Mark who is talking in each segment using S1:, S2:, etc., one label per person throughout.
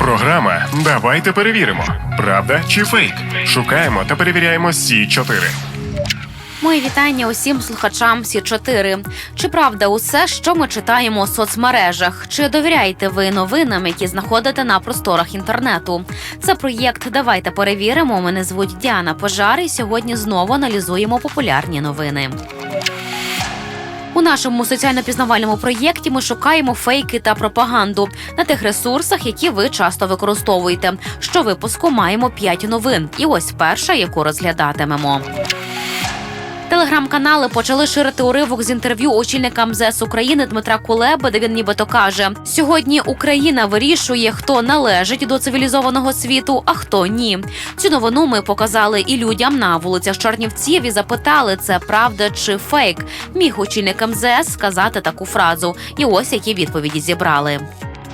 S1: Програма Давайте перевіримо. Правда чи фейк? Шукаємо та перевіряємо Сі 4
S2: Мої вітання усім слухачам Сі 4 Чи правда усе, що ми читаємо у соцмережах? Чи довіряєте ви новинам, які знаходите на просторах інтернету? Це проєкт Давайте перевіримо. Мене звуть Діана Пожар, і сьогодні знову аналізуємо популярні новини. У нашому соціально-пізнавальному проєкті ми шукаємо фейки та пропаганду на тих ресурсах, які ви часто використовуєте. Щовипуску маємо 5 новин. І ось перша, яку розглядатимемо. Телеграм-канали почали ширити уривок з інтерв'ю очільника МЗС України Дмитра Кулеби, де він нібито каже: сьогодні Україна вирішує, хто належить до цивілізованого світу, а хто ні. Цю новину ми показали і людям на вулицях Чорнівців і запитали, це правда чи фейк. Міг очільник МЗС сказати таку фразу. І ось які відповіді зібрали.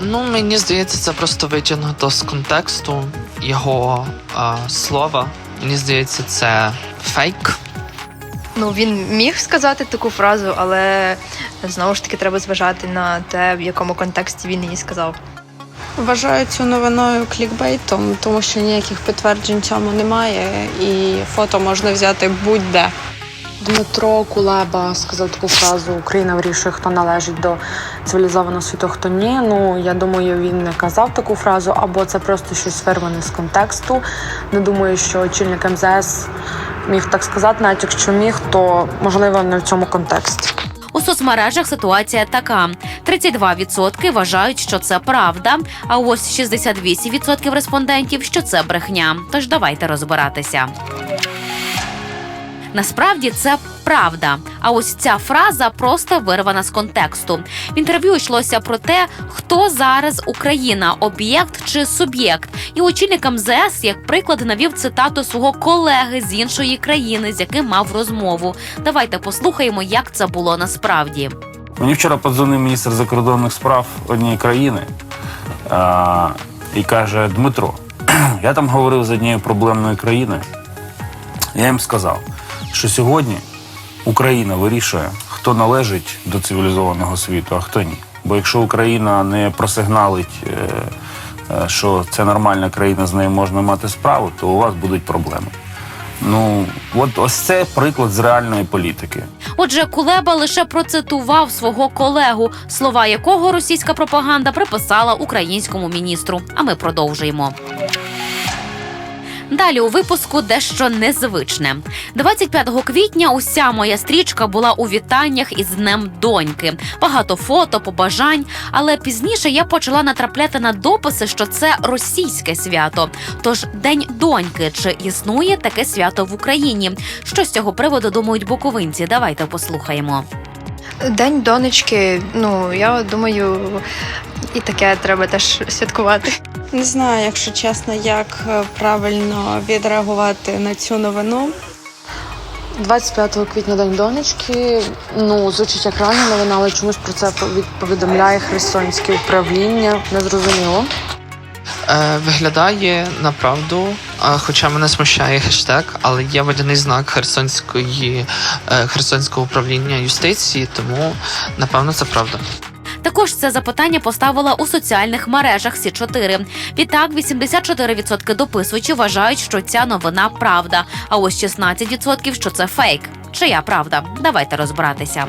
S3: Ну, мені здається, це просто витягнуто з контексту його а, слова. Мені здається, це фейк.
S4: Ну, він міг сказати таку фразу, але знову ж таки треба зважати на те, в якому контексті він її сказав.
S5: Вважаю цю новиною клікбейтом, тому що ніяких підтверджень цьому немає, і фото можна взяти будь-де.
S6: Дмитро Кулеба сказав таку фразу Україна вирішує, хто належить до цивілізованого світу, хто ні. Ну я думаю, він не казав таку фразу, або це просто щось вирване з контексту. Не думаю, що очільник МЗС міг так сказати, навіть якщо міг, то можливо не в цьому контексті.
S2: У соцмережах ситуація така: 32% вважають, що це правда, а ось 68% респондентів, що це брехня. Тож давайте розбиратися. Насправді це правда. А ось ця фраза просто вирвана з контексту. В інтерв'ю йшлося про те, хто зараз Україна, об'єкт чи суб'єкт. І очільник МЗС, як приклад, навів цитату свого колеги з іншої країни, з яким мав розмову. Давайте послухаємо, як це було насправді.
S7: Мені вчора подзвонив міністр закордонних справ однієї країни а, і каже: Дмитро, я там говорив з однією проблемною країною. Я їм сказав, що сьогодні Україна вирішує, хто належить до цивілізованого світу, а хто ні. Бо якщо Україна не просигналить, е, е, що це нормальна країна, з нею можна мати справу, то у вас будуть проблеми. Ну, от ось це приклад з реальної політики.
S2: Отже, Кулеба лише процитував свого колегу, слова якого російська пропаганда приписала українському міністру. А ми продовжуємо. Далі у випуску дещо незвичне. 25 квітня уся моя стрічка була у вітаннях із Днем доньки. Багато фото, побажань. Але пізніше я почала натрапляти на дописи, що це російське свято. Тож День доньки чи існує таке свято в Україні? Що з цього приводу думають буковинці? Давайте послухаємо.
S4: День донечки, ну я думаю, і таке треба теж святкувати.
S5: Не знаю, якщо чесно, як е, правильно відреагувати на цю новину.
S6: 25 квітня день донечки. Ну звучить як реальна новина, але чомусь про це повідомляє Херсонське управління. Незрозуміло.
S3: Е, виглядає направду, е, хоча мене смущає хештег, але є водяний знак Херсонської, е, Херсонського управління юстиції, тому напевно це правда.
S2: Також це запитання поставила у соціальних мережах Сі 4 Відтак, 84% дописувачів вважають, що ця новина правда. А ось 16% що це фейк. Чия правда? Давайте розбиратися.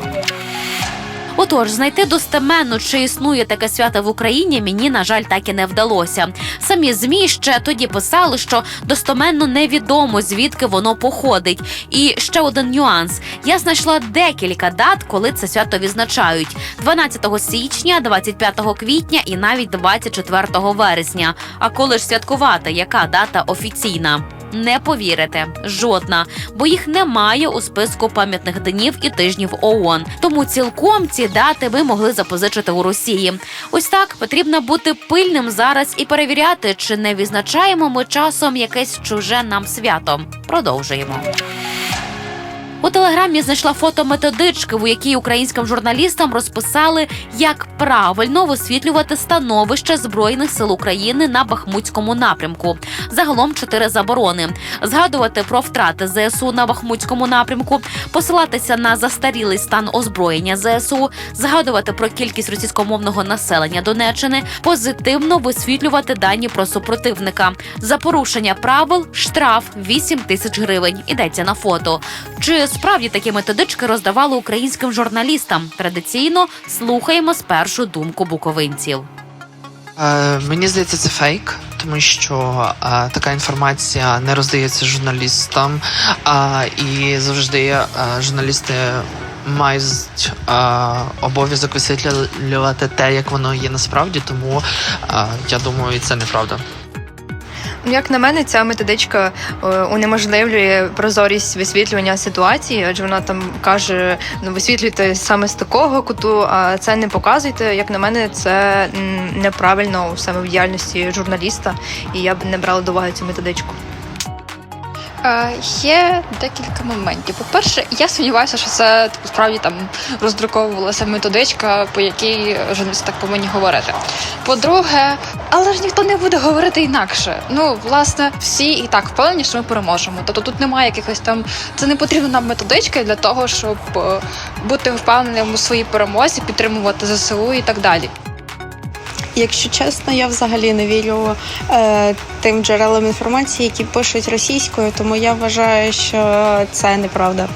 S2: Отож, знайти достеменно, чи існує таке свято в Україні, мені на жаль так і не вдалося. Самі змі ще тоді писали, що достоменно невідомо звідки воно походить. І ще один нюанс: я знайшла декілька дат, коли це свято відзначають: 12 січня, 25 квітня і навіть 24 вересня. А коли ж святкувати, яка дата офіційна? Не повірите, жодна, бо їх немає у списку пам'ятних днів і тижнів ООН. Тому цілком ці дати ви могли запозичити у Росії. Ось так потрібно бути пильним зараз і перевіряти, чи не відзначаємо ми часом якесь чуже нам свято. Продовжуємо. У телеграмі знайшла фото методички, у якій українським журналістам розписали, як правильно висвітлювати становище збройних сил України на Бахмутському напрямку. Загалом чотири заборони: згадувати про втрати ЗСУ на Бахмутському напрямку, посилатися на застарілий стан озброєння ЗСУ, згадувати про кількість російськомовного населення Донеччини, позитивно висвітлювати дані про супротивника. За порушення правил штраф 8 тисяч гривень. Ідеться на фото. Чи справді такі методички роздавали українським журналістам? Традиційно слухаємо спершу думку буковинців.
S3: Е, мені здається, це фейк, тому що е, така інформація не роздається журналістам, а і завжди е, журналісти мають е, обов'язок висвітлювати те, як воно є насправді, тому е, я думаю, це неправда.
S4: Ну, Як на мене, ця методичка е, унеможливлює прозорість висвітлювання ситуації, адже вона там каже: ну висвітлюйте саме з такого куту, а це не показуйте. Як на мене, це неправильно саме в діяльності журналіста, і я б не брала до уваги цю методичку.
S8: Є декілька моментів. По-перше, я сумніваюся, що це типу, справді там роздруковувалася методичка, по якій журналісти так повинні говорити. По-друге, але ж ніхто не буде говорити інакше. Ну, власне, всі і так впевнені, що ми переможемо. Тобто тут немає якихось там. Це не потрібна нам методичка для того, щоб е, бути впевненим у своїй перемозі, підтримувати ЗСУ і так далі.
S5: Якщо чесно, я взагалі не вірю е, тим джерелам інформації, які пишуть російською, тому я вважаю, що це неправда.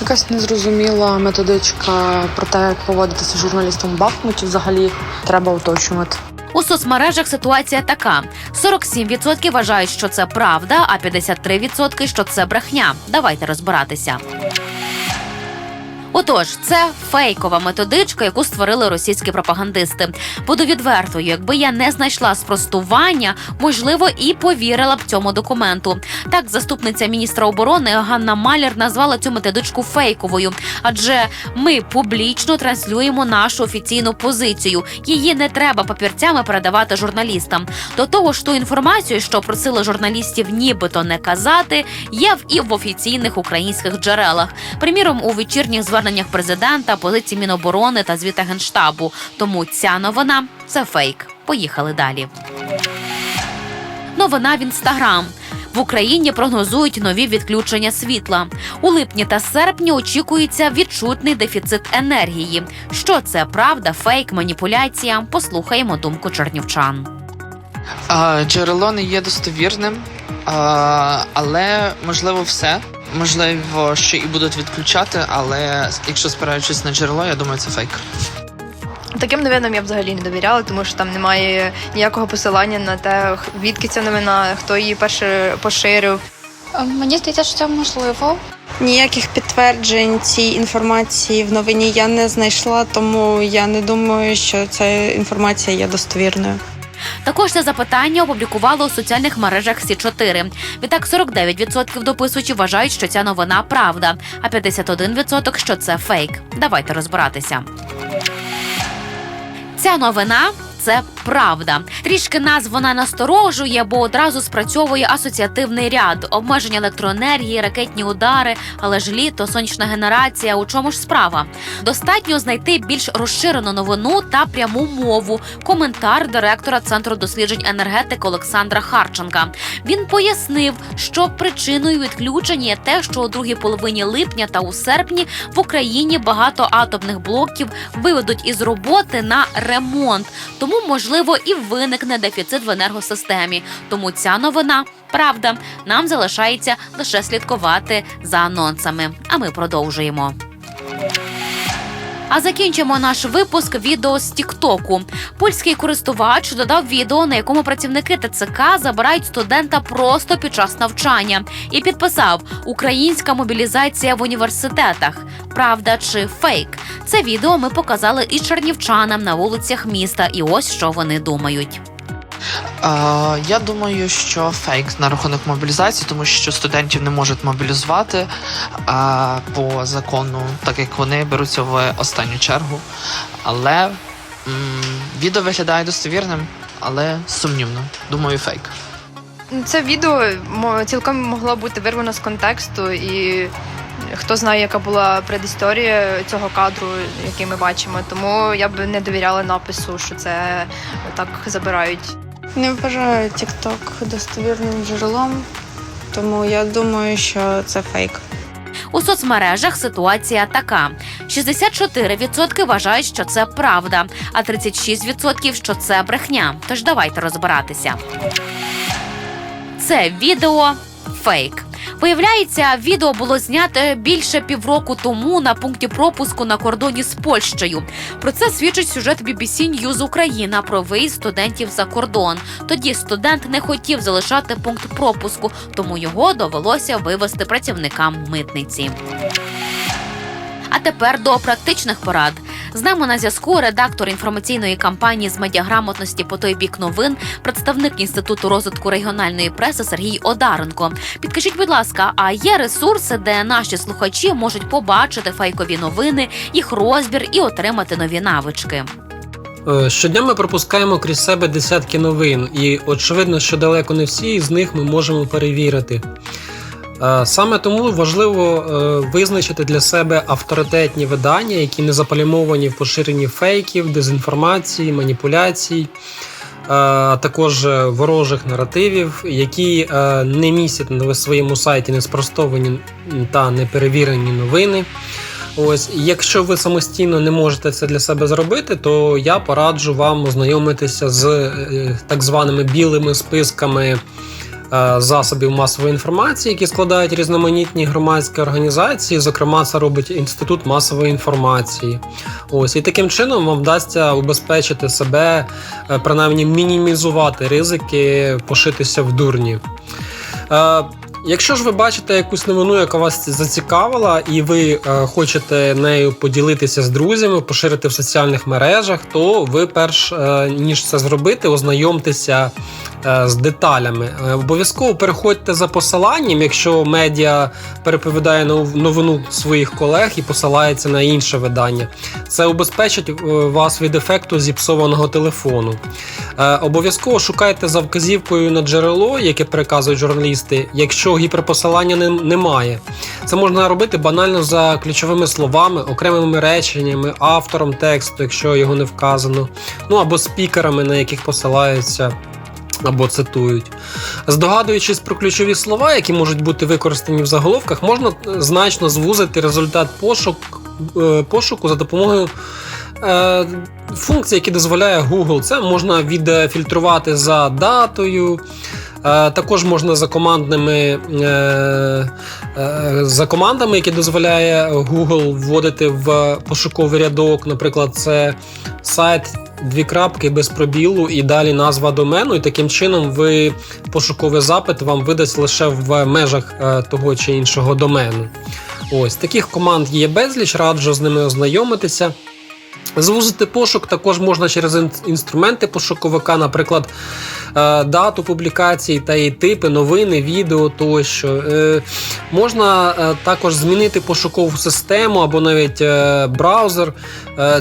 S6: Якась незрозуміла методичка про те, як поводитися журналістам в Бахмуті, взагалі треба уточнювати.
S2: У соцмережах ситуація така: 47% вважають, що це правда, а 53% що це брехня. Давайте розбиратися. Отож, це фейкова методичка, яку створили російські пропагандисти. Буду відвертою, якби я не знайшла спростування, можливо, і повірила б цьому документу. Так, заступниця міністра оборони Ганна Малєр назвала цю методичку фейковою, адже ми публічно транслюємо нашу офіційну позицію. Її не треба папірцями передавати журналістам. До того ж, ту інформацію, що просили журналістів нібито не казати, є в і в офіційних українських джерелах. Приміром, у вечірніх зверненнях президента, позиції Міноборони та звіта генштабу. Тому ця новина це фейк. Поїхали далі. Новина в інстаграм. В Україні прогнозують нові відключення світла. У липні та серпні очікується відчутний дефіцит енергії. Що це правда, фейк, маніпуляція? Послухаємо думку чернівчан.
S3: Джерело не є достовірним, але можливо все. Можливо, що і будуть відключати, але якщо спираючись на джерело, я думаю, це фейк.
S4: Таким новинам я взагалі не довіряла, тому що там немає ніякого посилання на те, відки ця новина, хто її перше поширив.
S8: Е, Мені здається, що це можливо.
S5: Ніяких підтверджень цій інформації в новині я не знайшла, тому я не думаю, що ця інформація є достовірною.
S2: Також це запитання опублікували у соціальних мережах Сі 4 Відтак 49% дописувачів вважають, що ця новина правда, а 51% – що це фейк. Давайте розбиратися. Ця новина. Це правда. Трішки нас вона насторожує, бо одразу спрацьовує асоціативний ряд, обмеження електроенергії, ракетні удари, але ж літо, сонячна генерація. У чому ж справа? Достатньо знайти більш розширену новину та пряму мову. Коментар директора центру досліджень енергетики Олександра Харченка. Він пояснив, що причиною відключення є те, що у другій половині липня та у серпні в Україні багато атомних блоків виведуть із роботи на ремонт. Тому, можливо, і виникне дефіцит в енергосистемі. Тому ця новина правда. Нам залишається лише слідкувати за анонсами. А ми продовжуємо. А закінчимо наш випуск відео з Тіктоку. Польський користувач додав відео, на якому працівники ТЦК забирають студента просто під час навчання, і підписав Українська мобілізація в університетах. Правда чи фейк? Це відео ми показали і чернівчанам на вулицях міста, і ось що вони думають.
S3: Я думаю, що фейк на рахунок мобілізації, тому що студентів не можуть мобілізувати по закону, так як вони беруться в останню чергу. Але відео виглядає достовірним, але сумнівно. Думаю, фейк.
S4: Це відео цілком могло бути вирвано з контексту, і хто знає, яка була предісторія цього кадру, який ми бачимо. Тому я б не довіряла напису, що це так забирають.
S5: Не вважаю TikTok достовірним джерелом, тому я думаю, що це фейк.
S2: У соцмережах ситуація така: 64% вважають, що це правда, а 36% що це брехня. Тож давайте розбиратися. Це відео фейк. Виявляється, відео було зняте більше півроку тому на пункті пропуску на кордоні з Польщею. Про це свідчить сюжет BBC News Україна про виїзд студентів за кордон. Тоді студент не хотів залишати пункт пропуску, тому його довелося вивести працівникам митниці. А тепер до практичних порад. З нами на зв'язку редактор інформаційної кампанії з медіаграмотності по той бік новин, представник інституту розвитку регіональної преси Сергій Одаренко. Підкажіть, будь ласка, а є ресурси, де наші слухачі можуть побачити фейкові новини, їх розбір і отримати нові навички?
S9: Е, Щодня ми пропускаємо крізь себе десятки новин, і очевидно, що далеко не всі з них ми можемо перевірити. Е, Саме тому важливо е, визначити для себе авторитетні видання, які не заплямовані в поширенні фейків, дезінформації, маніпуляцій, е, а також ворожих наративів, які не містять на своєму сайті неспростовані та неперевірені новини. Ось, якщо ви самостійно не можете це для себе зробити, то я пораджу вам ознайомитися з так званими білими списками засобів масової інформації, які складають різноманітні громадські організації. Зокрема, це робить Інститут масової інформації. Ось і таким чином вам вдасться убезпечити себе, е, принаймні мінімізувати ризики пошитися в дурні. Якщо ж ви бачите якусь новину, яка вас зацікавила, і ви е, хочете нею поділитися з друзями, поширити в соціальних мережах, то ви перш е, ніж це зробити, ознайомтеся е, з деталями. Обов'язково переходьте за посиланням, якщо медіа переповідає нов- новину своїх колег і посилається на інше видання. Це убезпечить вас від ефекту зіпсованого телефону. Е, Обов'язково шукайте за вказівкою на джерело, яке переказують журналісти, якщо гіперпосилання немає. Це можна робити банально за ключовими словами, окремими реченнями, автором тексту, якщо його не вказано, ну або спікерами, на яких посилаються. Або цитують. Здогадуючись про ключові слова, які можуть бути використані в заголовках, можна е, значно звузити результат пошук, е, пошуку за допомогою е, функції, які дозволяє Google. Це можна відфільтрувати за датою. Е, Також можна за командними е, за командами, які дозволяє Google вводити в пошуковий рядок. Наприклад, це сайт дві крапки без пробілу і далі назва домену. І таким чином ви пошуковий запит вам видасть лише в межах того чи іншого домену. Ось таких команд є безліч, раджу з ними ознайомитися. Звузити пошук також можна через інструменти пошуковика, наприклад, е, дату публікації та її типи, новини, відео тощо. Е, Можна е, також змінити пошукову систему або навіть браузер.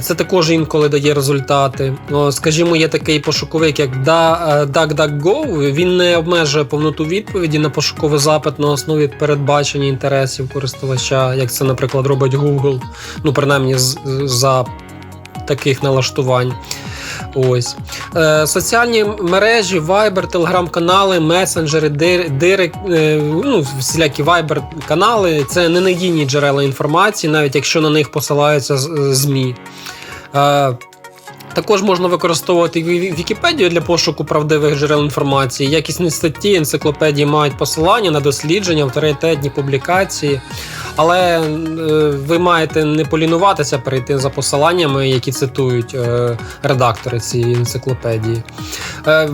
S9: Це також інколи дає результати. Скажімо, є такий пошуковик, як DuckDuckGo. Він не обмежує повноту відповіді на пошуковий запит на основі передбачення інтересів користувача, як це, наприклад, робить Google. Ну, принаймні, за таких налаштувань. Ось. Е, соціальні мережі, Viber, телеграм-канали, месенджери, дир, е, ну, всілякі Viber-канали це ненадійні джерела інформації, навіть якщо на них посилаються ЗМІ. Е, також можна використовувати Вікіпедію для пошуку правдивих джерел інформації. Якісні статті, енциклопедії мають посилання на дослідження, авторитетні публікації. Але е, ви маєте не полінуватися перейти за посиланнями, які цитують е, редактори цієї енциклопедії. Е,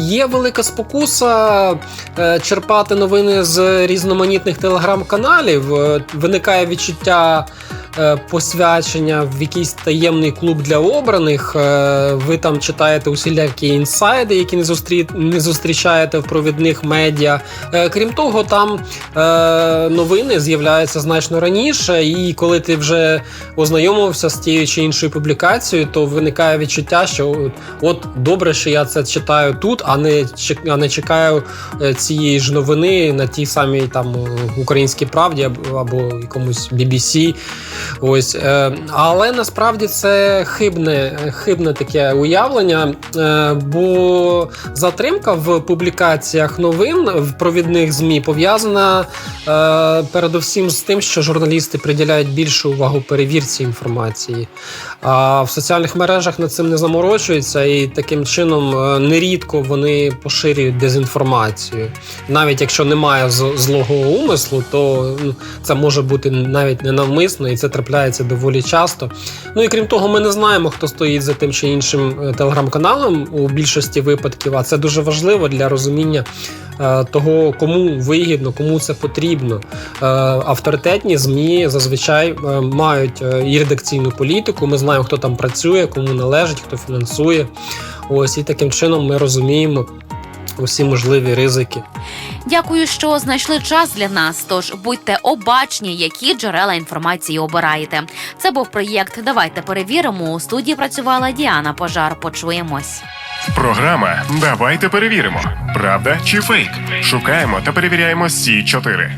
S9: є велика спокуса е, черпати новини з різноманітних телеграм-каналів. Виникає відчуття посвячення в якийсь таємний клуб для обраних. Ви там читаєте усілякі інсайди, які не, зустрі... не зустрічаєте в провідних медіа. Крім того, там новини з'являються значно раніше, і коли ти вже ознайомився з тією чи іншою публікацією, то виникає відчуття, що от, добре, що я це читаю тут, а не а не чекаю е, цієї ж новини на тій самій там е, українській правді або, якомусь BBC. Ось, е, але насправді це хибне, хибне таке уявлення, бо затримка в публікаціях новин в провідних змі пов'язана передусім з тим, що журналісти приділяють більшу увагу перевірці інформації. А в соціальних мережах над цим не заморочуються, і таким чином е, нерідко вони поширюють дезінформацію. Навіть якщо немає злого умислу, то це може бути навіть ненавмисно, і це трапляється доволі часто. Ну і крім того, ми не знаємо, хто стоїть за тим чи іншим е, телеграм-каналом у більшості випадків. А це дуже важливо для розуміння того, кому вигідно, кому це потрібно. Е, Авторитетні змі зазвичай е, мають е, і редакційну політику. Ми знаємо, хто там працює, кому належить, хто фінансує. Ось і таким чином ми розуміємо усі можливі ризики.
S2: Дякую, що знайшли час для нас. Тож будьте обачні, які джерела інформації обираєте. Це був проєкт. Давайте перевіримо. У студії працювала Діана Пожар. Почуємось.
S1: Програма Давайте перевіримо. Правда чи фейк? Шукаємо та перевіряємо Сі 4